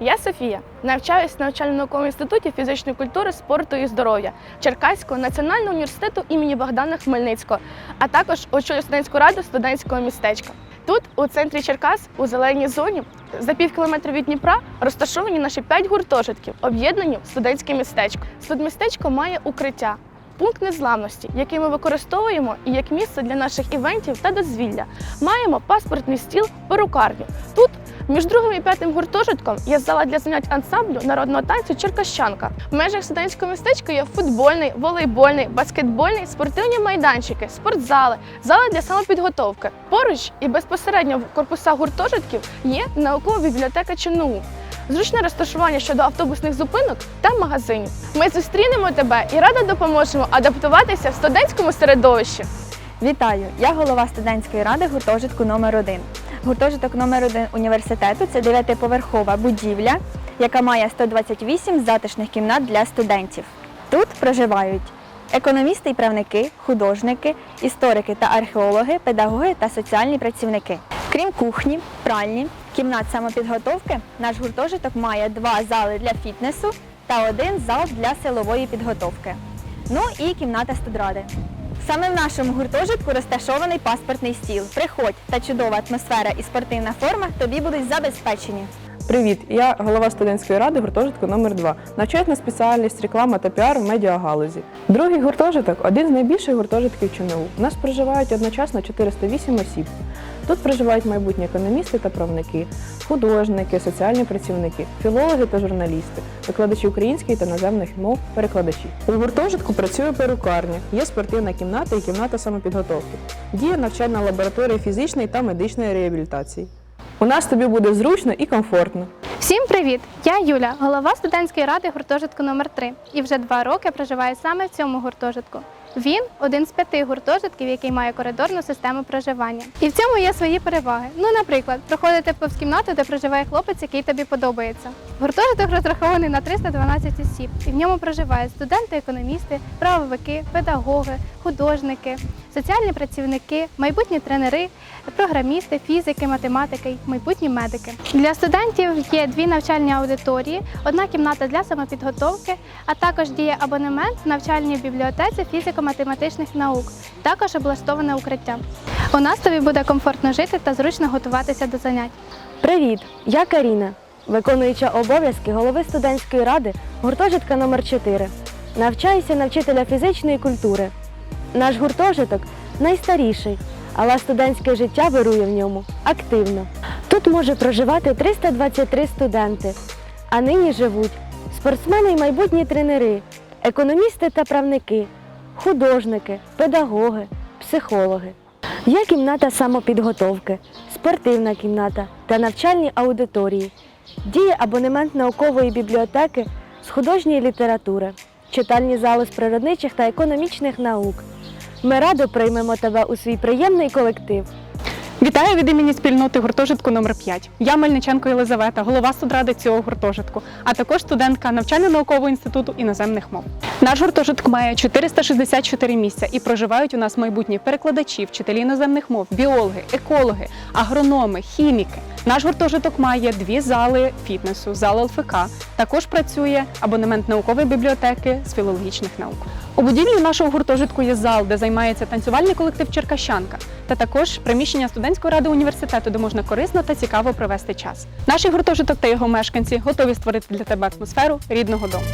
Я Софія. Навчаюсь в навчально-науковому інституті фізичної культури, спорту і здоров'я Черкаського національного університету імені Богдана Хмельницького, а також очолюю студентську раду студентського містечка. Тут, у центрі Черкас, у зеленій зоні, за пів кілометра від Дніпра, розташовані наші п'ять гуртожитків, об'єднані в студентське містечко. Студмістечко має укриття. Пункт незламності, який ми використовуємо і як місце для наших івентів та дозвілля. Маємо паспортний стіл, перукарню. Тут між другим і п'ятим гуртожитком є зала для занять ансамблю народного танцю Черкащанка. В межах студентського містечка є футбольний, волейбольний, баскетбольний, спортивні майданчики, спортзали, зали для самопідготовки. Поруч і безпосередньо в корпусах гуртожитків є наукова бібліотека ЧНУ. Зручне розташування щодо автобусних зупинок та магазинів. Ми зустрінемо тебе і радо допоможемо адаптуватися в студентському середовищі. Вітаю! Я голова студентської ради гуртожитку номер 1 Гуртожиток номер 1 університету це дев'ятиповерхова будівля, яка має 128 затишних кімнат для студентів. Тут проживають економісти і правники, художники, історики та археологи, педагоги та соціальні працівники. Крім кухні, пральні, кімнат самопідготовки, наш гуртожиток має два зали для фітнесу та один зал для силової підготовки. Ну і кімната студради. Саме в нашому гуртожитку розташований паспортний стіл. Приходь та чудова атмосфера і спортивна форма тобі будуть забезпечені. Привіт, я голова студентської ради гуртожитку номер 2 Навчаюсь на спеціальність реклама та піар в медіагалузі. Другий гуртожиток один з найбільших гуртожитків ЧНУ. У нас проживають одночасно 408 осіб. Тут проживають майбутні економісти та правники, художники, соціальні працівники, філологи та журналісти, викладачі української та наземних мов, перекладачі. У гуртожитку працює перукарня, є спортивна кімната і кімната самопідготовки. Діє навчальна лабораторія фізичної та медичної реабілітації. У нас тобі буде зручно і комфортно. Всім привіт! Я Юля, голова студентської ради гуртожитку номер 3 і вже два роки проживаю саме в цьому гуртожитку. Він один з п'яти гуртожитків, який має коридорну систему проживання. І в цьому є свої переваги. Ну, наприклад, проходити повз кімнату, де проживає хлопець, який тобі подобається. Гуртожиток розрахований на 312 осіб, і в ньому проживають студенти-економісти, правовики, педагоги, художники, соціальні працівники, майбутні тренери, програмісти, фізики, математики, майбутні медики. Для студентів є дві навчальні аудиторії, одна кімната для самопідготовки, а також діє абонемент в навчальній бібліотеці фізико-математичних наук, також облаштоване укриття. У нас тобі буде комфортно жити та зручно готуватися до занять. Привіт, я Каріна, виконуюча обов'язки голови студентської ради гуртожитка номер 4 Навчаюся на вчителя фізичної культури. Наш гуртожиток найстаріший, але студентське життя вирує в ньому активно. Тут може проживати 323 студенти, а нині живуть спортсмени і майбутні тренери, економісти та правники, художники, педагоги, психологи. Є кімната самопідготовки, спортивна кімната та навчальні аудиторії. Діє абонемент наукової бібліотеки з художньої літератури, читальні зали з природничих та економічних наук. Ми радо приймемо тебе у свій приємний колектив. Вітаю від імені спільноти гуртожитку номер 5 Я Мельниченко Єлизавета, голова студради цього гуртожитку, а також студентка навчально-наукового інституту іноземних мов. Наш гуртожиток має 464 місця і проживають у нас майбутні перекладачі, вчителі іноземних мов, біологи, екологи, агрономи, хіміки. Наш гуртожиток має дві зали фітнесу, зал ЛФК. Також працює абонемент наукової бібліотеки з філологічних наук. У будівлі нашого гуртожитку є зал, де займається танцювальний колектив Черкащанка, та також приміщення студентської ради університету, де можна корисно та цікаво провести час. Наш гуртожиток та його мешканці готові створити для тебе атмосферу рідного дому.